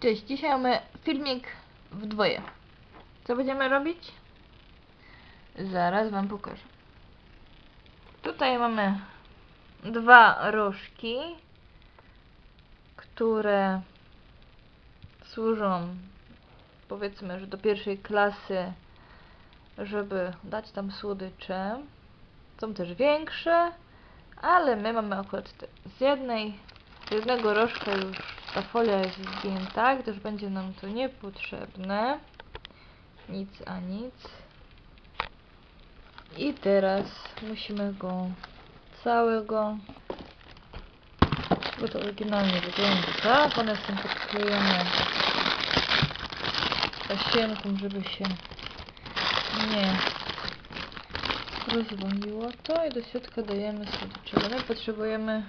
Cześć, dzisiaj mamy filmik w dwoje. Co będziemy robić? Zaraz wam pokażę. Tutaj mamy dwa rożki, które służą powiedzmy, że do pierwszej klasy, żeby dać tam słodycze. Są też większe, ale my mamy akurat z jednej, z jednego rożka już ta folia jest zdjęta, gdyż będzie nam to niepotrzebne. Nic a nic. I teraz musimy go całego, bo to oryginalnie wygląda tak, one są podklejone tasiemką, żeby się nie rozwaliło to i do środka dajemy słodycze. My potrzebujemy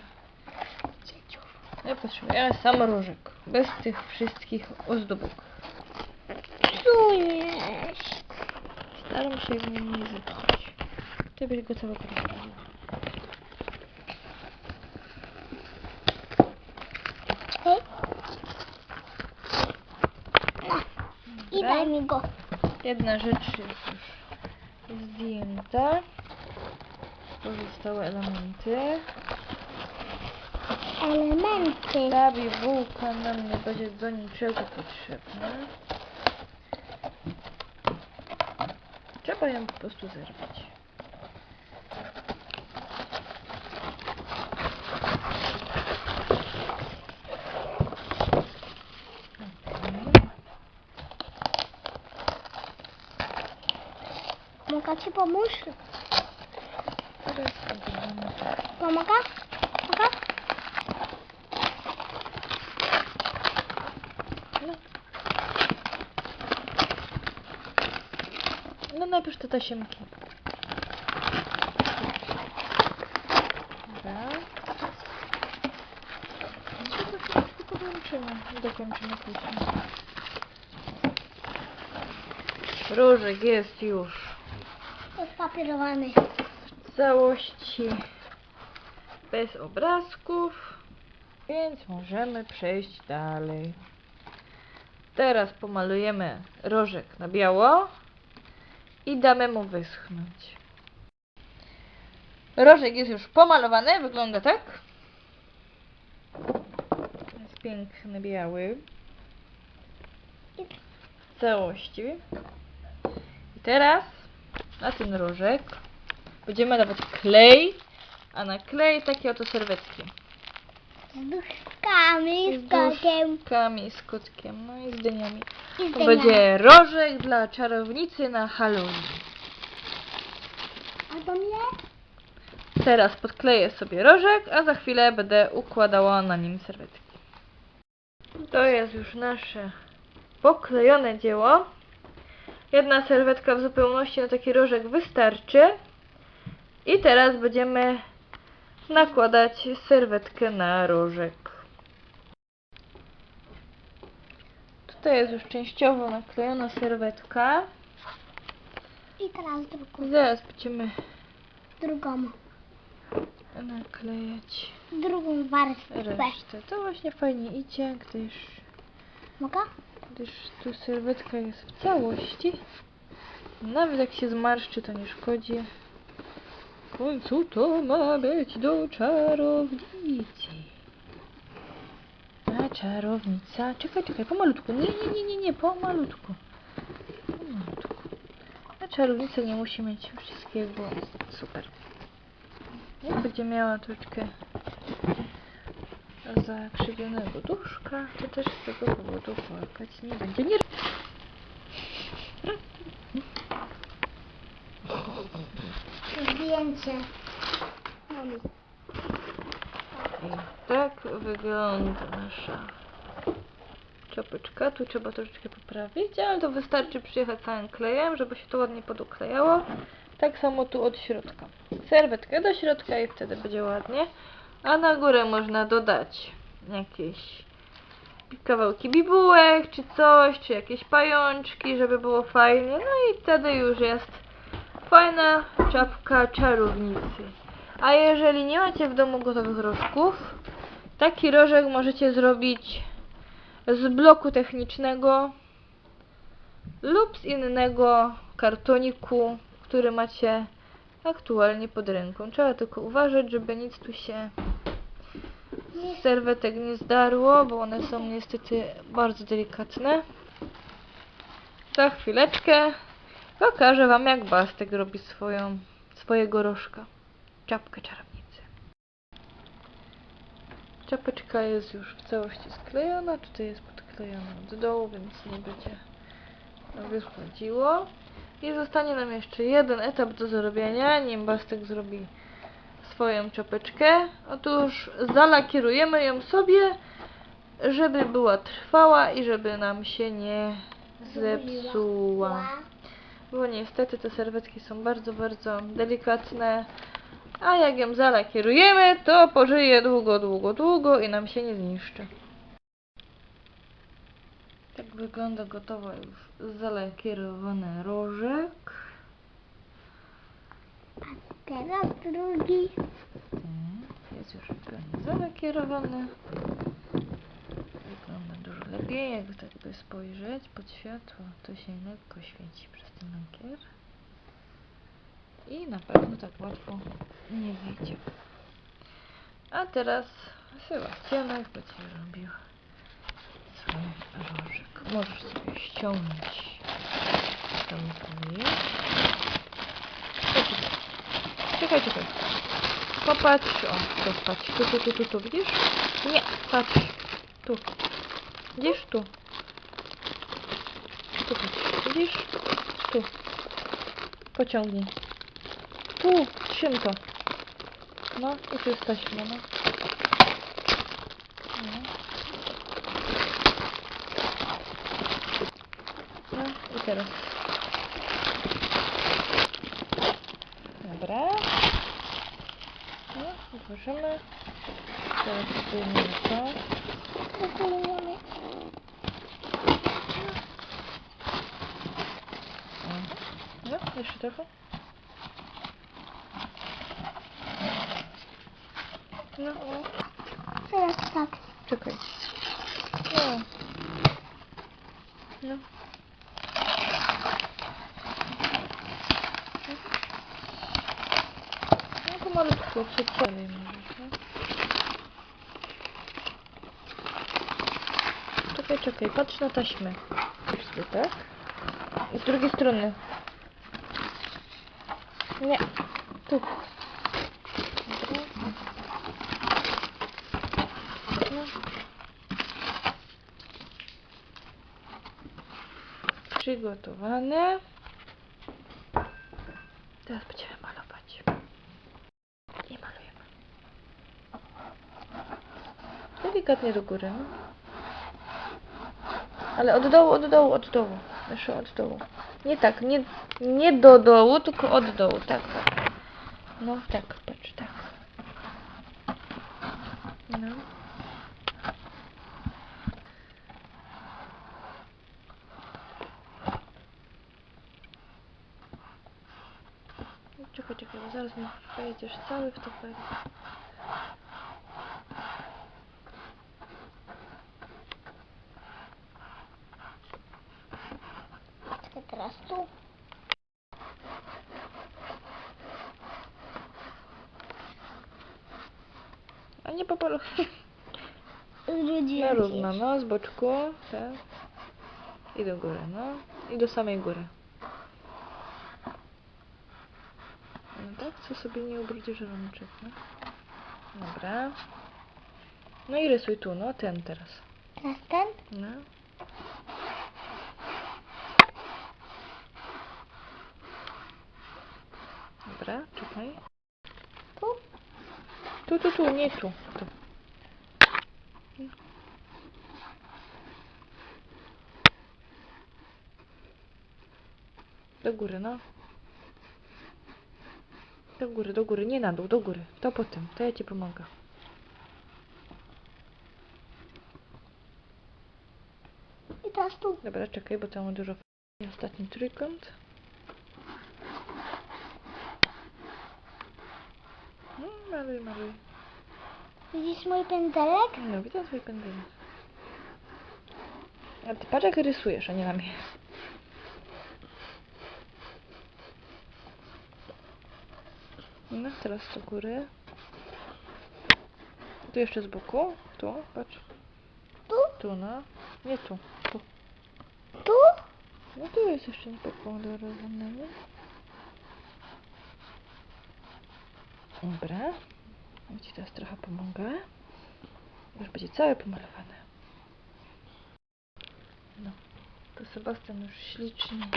my potrzebujemy sam różek, bez tych wszystkich ozdóbek. Tu jest. Staram się w nim nie zepsuć. Ty byś go całego. I daj mi go. Jedna rzecz jest już zdjęta. Pozostałe elementy. Elementy. Ta bibułka nam nie będzie do niczego potrzebna. Trzeba ją po prostu zerwać. Mogę ci pomóc? Teraz. Pomaga? Pomaga? No. No najpierw te tasiemki. Dobra. Podłączymy. Dokończymy później. Różek jest już Odpapierowany. w całości bez obrazków, więc możemy przejść dalej. Teraz pomalujemy rożek na biało i damy mu wyschnąć. Rożek jest już pomalowany, wygląda tak. Jest piękny biały. W całości. I teraz na ten rożek będziemy dawać klej, a na klej takie oto serwetki. Z duszkami, z kokiem duszkami, z kotkiem, no i z dyniami. i z To będzie rożek dla czarownicy na Halloween. A do mnie? Teraz podkleję sobie rożek, a za chwilę będę układała na nim serwetki. To jest już nasze poklejone dzieło. Jedna serwetka w zupełności na taki rożek wystarczy. I teraz będziemy nakładać serwetkę na rożek. Tutaj jest już częściowo naklejona serwetka. I teraz drugą. Zaraz będziemy Drugą. naklejać Drugą warstwę. resztę. To właśnie fajnie idzie, gdyż, Mogę? gdyż tu serwetka jest w całości. Nawet jak się zmarszczy, to nie szkodzi. W końcu to ma być do czarownicy. A czarownica... Czekaj, czekaj, pomalutku. Nie, nie, nie, nie, nie, pomalutku. Pomalutku. A czarownica nie musi mieć wszystkiego. Super. Jak będzie miała troszeczkę zakrzywionego duszka, to też z tego powodu płakać nie będzie. Nie... Zdjęcie. I tak wygląda nasza czapeczka. Tu trzeba troszeczkę poprawić, ale to wystarczy przyjechać całym klejem, żeby się to ładnie podoklejało. Tak samo tu od środka. Serwetkę do środka i wtedy będzie ładnie. A na górę można dodać jakieś kawałki bibułek, czy coś, czy jakieś pajączki, żeby było fajnie. No i wtedy już jest fajna czapka czarownicy. A jeżeli nie macie w domu gotowych rożków, taki rożek możecie zrobić z bloku technicznego lub z innego kartoniku, który macie aktualnie pod ręką. Trzeba tylko uważać, żeby nic tu się z serwetek nie zdarło, bo one są niestety bardzo delikatne. Za chwileczkę pokażę Wam, jak Bastek robi swoją, swojego rożka. Czapkę czarownicy. Czapeczka jest już w całości sklejona, tutaj jest podklejona od dołu, więc nie będzie wychodziło. I zostanie nam jeszcze jeden etap do zrobienia, nim Bastek zrobi swoją czapeczkę. Otóż zalakierujemy ją sobie, żeby była trwała i żeby nam się nie zepsuła. Bo niestety te serwetki są bardzo, bardzo delikatne. A jak ją zalakierujemy, to pożyje długo, długo, długo i nam się nie zniszczy. Tak wygląda gotowy już zalakierowany rożek. Teraz drugi. Jest już zalakierowany. Lepiej, jakby tak by spojrzeć pod światło, to się lekko świeci przez ten lakier. I na pewno tak łatwo nie wyjdzie. A teraz Sebastianek będzie robił swój rożek. Możesz sobie ściągnąć tą. Poczekaj. Czekaj, czekaj. Popatrz, o, tu, patrz, tu, tu, tu, tu, tu, widzisz? Nie, patrz, tu. Widzisz, tu. Tu, patrz, widzisz? Tu. Pociągnij. Tu, trzym to. No, i tu jest taśma, no. No. I teraz. Dobra. No, otworzymy. Teraz zdejmiemy to. Wypełniamy. O. No, jeszcze trochę. No, o. Teraz tak. Czekaj. No. No. No to malutko przedstawię możesz, no. Czekaj, czekaj, patrz na taśmę. Tu, tak? I z drugiej strony. Nie. Tu. Przygotowane. Teraz będziemy malować. I malujemy. Delikatnie do góry, no. Dołu, od dołu. Jeszcze od dołu. Nie tak, nie, nie do dołu, tylko od dołu. Tak, tak. No, tak, patrz, tak. No. Czekaj, czekaj, bo zaraz mi wejdziesz cały w to pewnie. Czekaj, teraz tu. A nie po polu. Na równo, no, z boczku, tak. I do góry, no. I do samej góry. No tak, co sobie nie ubrudzisz rączek, no. Dobra. No i rysuj tu, no, ten teraz. Teraz ten. No. Dobra, czekaj. Tu. Tu, tu, tu, nie tu. tu. Do góry, no. Do góry, do góry, nie na dół, do góry. To potem, to ja ci pomogę. I teraz tu. Dobra, czekaj, bo tam dużo. Ostatni trójkąt. No, maluj, maluj. Widzisz mój pędzelek? No, widzę twój pędzelek. A ty patrz jak rysujesz, a nie na mnie. No, teraz do góry. Tu jeszcze z boku. Tu, patrz. Tu? Tu, no. Nie tu. Tu. Tu? No tu jest jeszcze nie? Dobra. Ja ci teraz trochę pomogę. Już będzie całe pomalowane. No. To Sebastian już ślicznie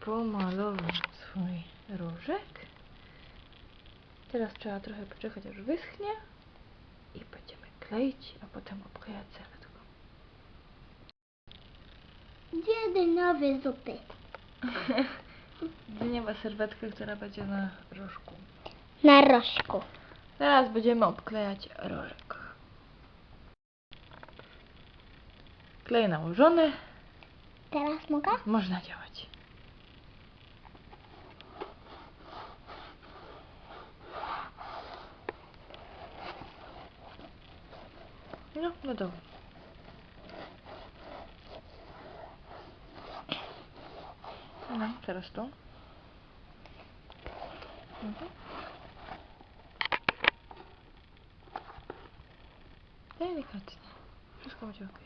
pomalował swój różek. Teraz trzeba trochę poczekać aż wyschnie i będziemy kleić, a potem obklejać serwetką. Dziedy nowe zupy. Nie ma serwetkę, która będzie na różku. Na rożku. Teraz będziemy obklejać rożek. Klej nałożony, Teraz mogę? można działać. No, no dobra. No, teraz tu. Mhm. Delikatnie. Wszystko będzie ok.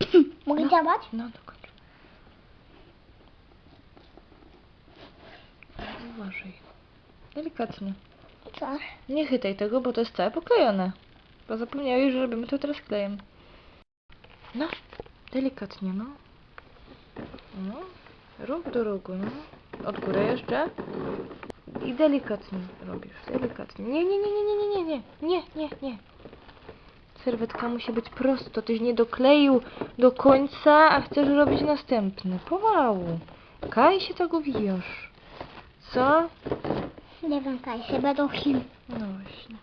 Mogę No. działać? No, dokończ. Uważaj. Delikatnie. Co? Nie chytaj tego, bo to jest całe poklejone. Bo zapomniałeś, że robimy to teraz klejem. No, delikatnie, no. No, róg do rogu, no. Od góry jeszcze. I delikatnie robisz, delikatnie. Nie, nie, nie, nie, nie, nie, nie, nie, nie, nie, nie. Serwetka musi być prosto, tyś nie dokleił do końca, a chcesz robić następny. Powału. Kaj się tego wiesz. Co? Nie wiem, kaj się będą chwil. No właśnie.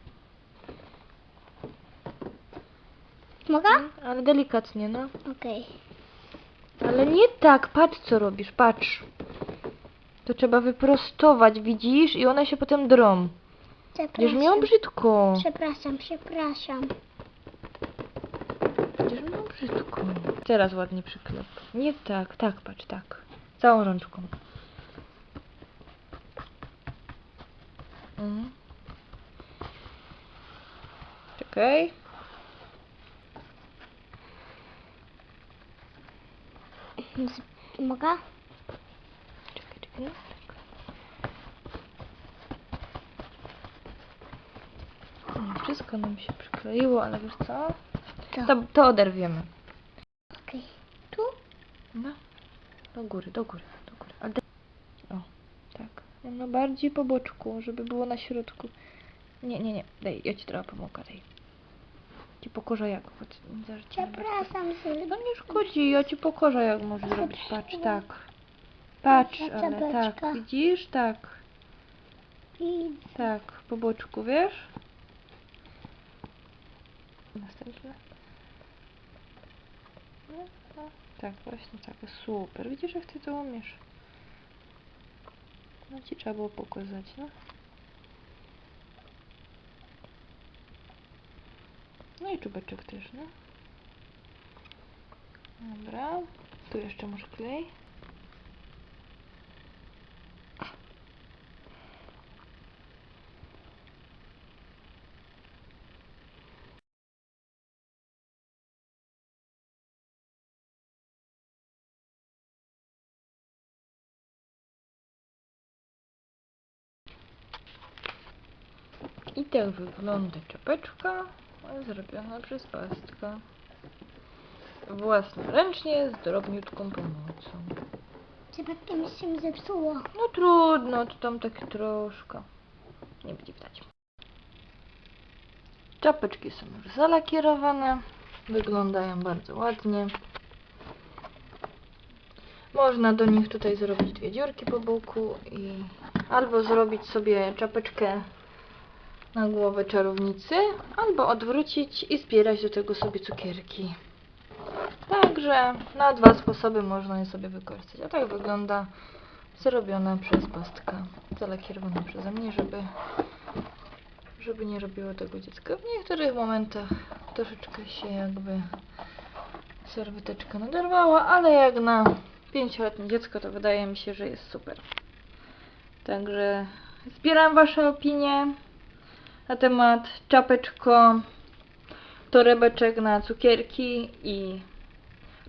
Mogę? Ale delikatnie, no. Okej. Ale nie tak, patrz co robisz, patrz. To trzeba wyprostować, widzisz? I one się potem drą. Będziesz miał brzydko. Przepraszam, przepraszam. Będziesz miał brzydko. Teraz ładnie przyklep. Nie tak, tak, patrz, tak. Całą rączką. Mhm. Czekaj. Mogę? Czekaj, czekaj. Nie, Wszystko nam się przykleiło, ale wiesz co? Co? To, to oderwiemy. Okej. Tu? No. Do góry, do góry, do góry. Ale... O, tak. No bardziej po boczku, żeby było na środku. Nie, nie, nie. Daj, ja ci trochę pomogę, daj. Ci pokorza jak, choć nie zaraz ci nie będzie. Przepraszam, że... No nie szkodzi, ja ci pokorza jak możesz zrobić. Patrz, tak. Patrz, ale tak. Widzisz? Tak. Tak, po boczku, wiesz? Następne. Tak, właśnie tak, super. Widzisz, jak ty to umiesz. No ci trzeba było pokazać, no. No i czubeczek też, no. Dobra, tu jeszcze masz klej. I tak wygląda czapeczka zrobiona przez pastka. Własnoręcznie, z drobniutką pomocą. przypadkiem się mi zepsuło. No trudno, to tam tak troszkę. Nie będzie widać. Czapeczki są już zalakierowane. Wyglądają bardzo ładnie. Można do nich tutaj zrobić dwie dziurki po boku i albo zrobić sobie czapeczkę na głowę czarownicy, albo odwrócić i zbierać do tego sobie cukierki. Także na dwa sposoby można je sobie wykorzystać. A tak wygląda zrobiona przez pastka, zalakierowana przeze mnie, żeby, żeby nie robiło tego dziecko. W niektórych momentach troszeczkę się jakby serweteczka naderwała, ale jak na pięcioletnie dziecko to wydaje mi się, że jest super. Także zbieram Wasze opinie na temat czapeczko, torebeczek na cukierki i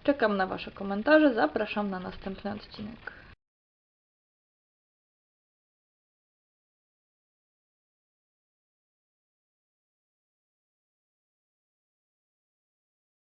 czekam na Wasze komentarze. Zapraszam na następny odcinek.